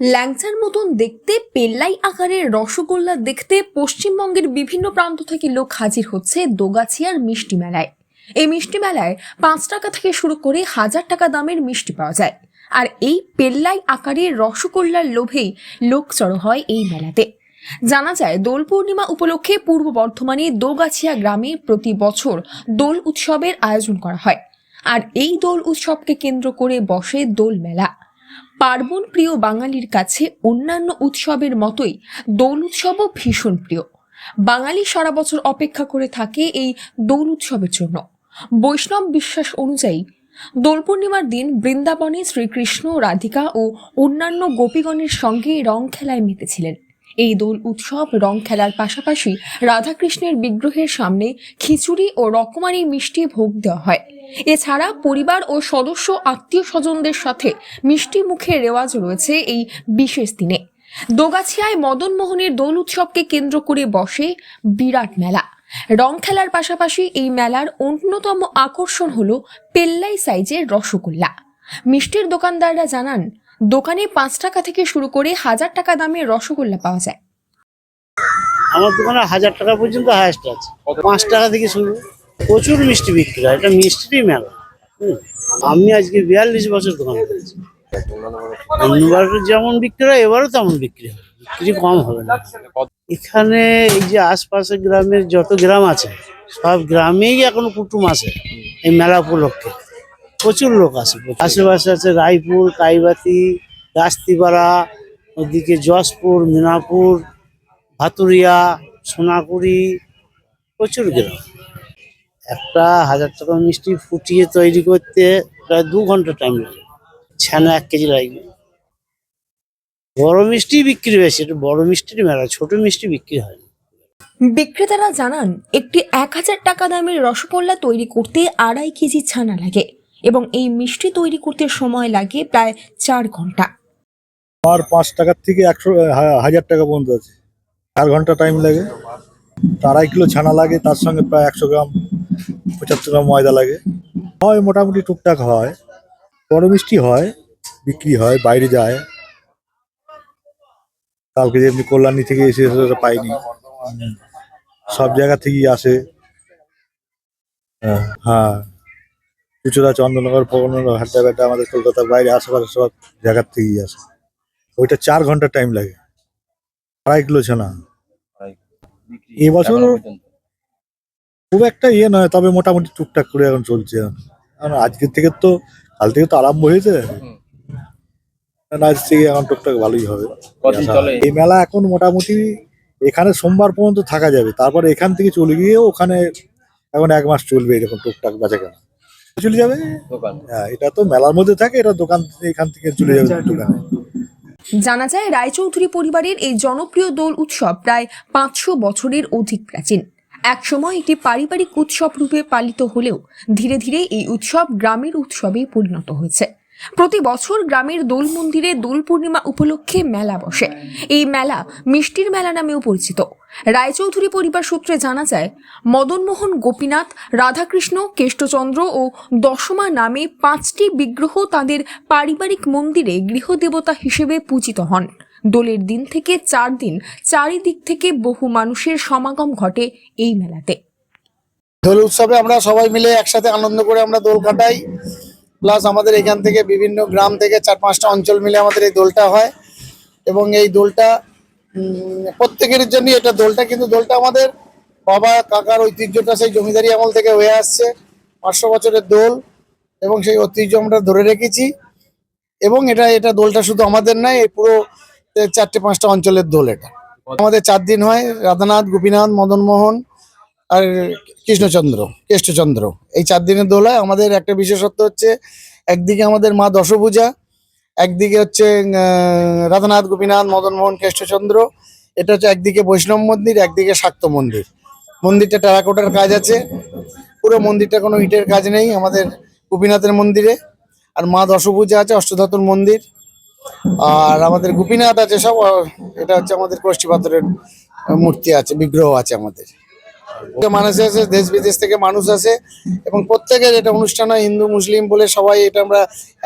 ল্যাংচার মতন দেখতে, পেল্লাই আকারের রসগোল্লা দেখতে পশ্চিমবঙ্গের বিভিন্ন প্রান্ত থেকে লোক হাজির হচ্ছে দোগাছিয়ার মিষ্টি মেলায়। এই মিষ্টি মেলায় পাঁচ টাকা থেকে শুরু করে হাজার টাকা দামের মিষ্টি পাওয়া যায়। আর এই পেল্লাই আকারের রসগোল্লার লোভেই লোক জড়ো হয় এই মেলাতে। জানা যায়, দোল পূর্ণিমা উপলক্ষে পূর্ব বর্ধমানে দোগাছিয়া গ্রামে প্রতি বছর দোল উৎসবের আয়োজন করা হয়। আর এই দোল উৎসবকে কেন্দ্র করে বসে দোল মেলা। পার্বণ প্রিয় বাঙালির কাছে অন্যান্য উৎসবের মতোই দোল উৎসবও ভীষণ প্রিয়। বাঙালি সারা বছর অপেক্ষা করে থাকে এই দোল উৎসবের জন্য। বৈষ্ণব বিশ্বাস অনুযায়ী দোল পূর্ণিমার দিন বৃন্দাবনে শ্রীকৃষ্ণ, রাধিকা ও অন্যান্য গোপীগণের সঙ্গে রং খেলায় মেতেছিলেন। এই দোল উৎসব রং খেলার পাশাপাশি রাধাকৃষ্ণের বিগ্রহের সামনে খিচুড়ি ও রকমারি মিষ্টি ভোগ দেওয়া হয়। এছাড়া পরিবার ও সদস্য আত্মীয় স্বজনদের সাথে মিষ্টি মুখের রেওয়াজ রয়েছে এই বিশেষ দিনে। দোগাছিয়ায় মদন মোহনের দোল উৎসবকে কেন্দ্র করে বসে বিরাট মেলা। রং খেলার পাশাপাশি এই মেলার অন্যতম আকর্ষণ হলো পেল্লাই সাইজের রসগোল্লা। মিষ্টির দোকানদাররা জানান দোকানে পাঁচ টাকা থেকে শুরু করে হাজার টাকা দামের রসগোল্লা পাওয়া যায়। আমার দোকানে হাজার টাকা পর্যন্ত হায়েস্ট আছে। পাঁচ টাকা থেকে শুরু প্রচুর মিষ্টি বিক্রি হয়। এটা মিষ্টিরই মেলা। আমি আজকে বিয়াল্লিশ বছর দোকান করেছি। অন্যবার যেমন বিক্রি হয়, এবারও তেমন বিক্রি হয়। বিক্রি কম হবে না। এখানে এই যে আশপাশের গ্রামের যত গ্রাম আছে, সব গ্রামেই এখন কুটুম আছে এই মেলা উপলক্ষে। প্রচুর লোক আসে আশেপাশে আছে রায়পুর, কাইবাতি গাস্তিপাড়া ওদিকে যশপুর মিনাপুর ভাতুরিয়া, সোনাকুড়ি, প্রচুর গ্রাম। একটা হাজার টাকা মিষ্টি ফুটিয়ে তৈরি করতে প্রায় দু ঘণ্টা টাইম লাগে। ছানা এক কেজি লাগবে। বড় মিষ্টি বিক্রি বেশি, এটা বড় মিষ্টির মেলা, ছোট মিষ্টি বিক্রি হয় না। বিক্রেতারা জানান, একটি এক হাজার টাকা দামের রসগোল্লা তৈরি করতে আড়াই কেজি ছানা লাগে। এবং এই মিষ্টি তৈরি করতে সময় লাগে প্রায় চার ঘণ্টা। আমার পাঁচ টাকার থেকে একশো হাজার টাকা পর্যন্ত আছে। চার ঘণ্টা টাইম লাগে। আড়াই কিলো ছানা লাগে তার সঙ্গে প্রায় একশো গ্রাম পঁচাত্তর গ্রাম ময়দা লাগে। হয় মোটামুটি টুকটাক হয়। বড় মিষ্টি হয় বিক্রি হয় বাইরে যায়। কালকে যেমনি কল্যাণী থেকে এসে সেটা পাইনি। সব জায়গা থেকেই আসে। হ্যাঁ, হ্যাঁ। চুচুড়া চন্দননগর পবনগর হাড্ডা ব্যাড্ডা আমাদের কলকাতার বাইরে আশেপাশে সব জায়গার থেকেই আসে। ওইটা চার ঘণ্টা টাইম লাগে। আড়াই কিলো ছানা। এবছর খুব একটা ইয়ে নয় তবে মোটামুটি টুকটাক করে এখন চলছে। এখন আজকের থেকে তো কাল থেকে তো আরম্ভ হয়েছে। আজ থেকে এখন টুকটাক ভালোই হবে। এই মেলা এখন মোটামুটি এখানে সোমবার পর্যন্ত থাকা যাবে। তারপরে এখান থেকে চলে গিয়ে ওখানে এখন এক মাস চলবে এরকম টুকটাক বেচা কেনা চলে যাবে? দোকান। হ্যাঁ এটা তো মেলার মধ্যে থাকে এটা দোকান এখান থেকে চলে যাবে দোকানে। জানা যায় রায়চৌধুরী পরিবারের এই জনপ্রিয় দোল উৎসব প্রায় পাঁচশো বছরের অধিক প্রাচীন। একসময় একটি পারিবারিক উৎসব রূপে পালিত হলেও ধীরে ধীরে এই উৎসব গ্রামের উৎসবে পরিণত হয়েছে। প্রতি বছর গ্রামের দোল মন্দিরে দোল পূর্ণিমা উপলক্ষে মেলা বসে। এই মেলা মিষ্টির মেলা নামেও পরিচিত। রায়চৌধুরী পরিবার সূত্রে জানা যায়, মদনমোহন, গোপীনাথ, রাধাকৃষ্ণ, কেষ্টচন্দ্র ও দশমা নামে পাঁচটি বিগ্রহ তাদের পারিবারিক মন্দিরে গৃহদেবতা হিসেবে পূজিত হন। দোলের দিন থেকে চার দিন চারিদিক থেকে বহু মানুষের সমাগম ঘটে এই মেলাতে। দোল উৎসবে আমরা সবাই মিলে একসাথে আনন্দ করে আমরা দোল কাটাই। প্লাস আমাদের এখান থেকে বিভিন্ন গ্রাম থেকে চার পাঁচটা অঞ্চল মিলে আমাদের এই দোলটা হয়। এবং এই দোলটা প্রত্যেকের জন্য এটা দোলটা, কিন্তু দোলটা আমাদের বাবা, কাকার ঐতিহ্যটা সেই জমিদারি আমল থেকে হয়ে আসছে। পাঁচশো বছরের দোল এবং সেই ঐতিহ্য আমরা ধরে রেখেছি। এবং এটা এটা দোলটা শুধু আমাদের নয়, এই পুরো চারটে, পাঁচটা অঞ্চলের দোল এটা। আমাদের চার দিন হয়, রাধানাথ, গোপীনাথ মদনমোহন আর কৃষ্ণচন্দ্র, কেষ্টচন্দ্র। এই চার দিনের দোলায় আমাদের একটা বিশেষত্ব হচ্ছে, একদিকে আমাদের মা দশভূজা একদিকে হচ্ছে রাধানাথ গোপীনাথ মদনমোহন কেষ্টচন্দ্র। এটা হচ্ছে একদিকে বৈষ্ণব মন্দির, একদিকে শাক্ত মন্দির। মন্দিরটা টেরাকোটার কাজ আছে। পুরো মন্দিরটা কোনো ইটের কাজ নেই, আমাদের গোপীনাথের মন্দিরে। আর মা দশভূজা আছে, অষ্টধাতুর মন্দির। আর আমাদের গোপীনাথ আছে সব এটা হচ্ছে আমাদের কষ্টি পাথরের মূর্তি আছে, বিগ্রহ আছে আমাদের। মানুষ আছে, দেশ বিদেশ থেকে মানুষ আসে। এবং প্রত্যেকের এটা অনুষ্ঠান হয় হিন্দু, মুসলিম বলে সবাই এটা আমরা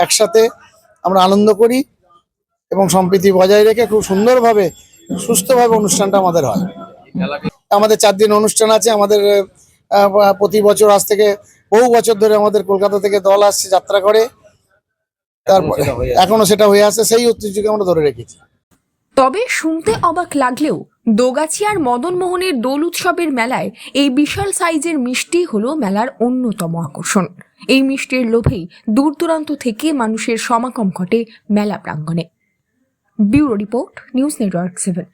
একসাথে আমরা আনন্দ করি এবং সম্প্রীতি বজায় রেখে খুব সুন্দরভাবে সুস্থভাবে অনুষ্ঠানটা আমাদের হয়। আমাদের চার দিন অনুষ্ঠান আছে আমাদের প্রতি বছর আজ থেকে বহু বছর ধরে আমাদের কলকাতা থেকে দল আসছে যাত্রা করে। তারপরে এখনও সেটা হয়ে আছে। সেই ঐতিহ্যকে আমরা ধরে রেখেছি। তবে শুনতে অবাক লাগলেও দোগাছিয়ার মদন মোহনের দোল উৎসবের মেলায় এই বিশাল সাইজের মিষ্টি হলো মেলার অন্যতম আকর্ষণ। এই মিষ্টির লোভেই দূর দূরান্ত থেকে মানুষের সমাগম ঘটে মেলা প্রাঙ্গণে। Bureau report, news network seven.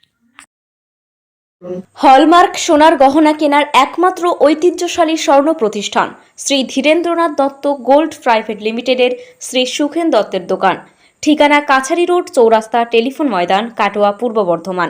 Hallmark সোনার গহনা কেনার একমাত্র ঐতিহ্যশালী স্বর্ণ প্রতিষ্ঠান শ্রী ধীরেন্দ্রনাথ দত্ত গোল্ড প্রাইভেট লিমিটেডের শ্রী সুখেন দত্তের দোকান। ঠিকানা কাছারি রোড চৌরাস্তা টেলিফোন ময়দান, কাটোয়া, পূর্ব বর্ধমান।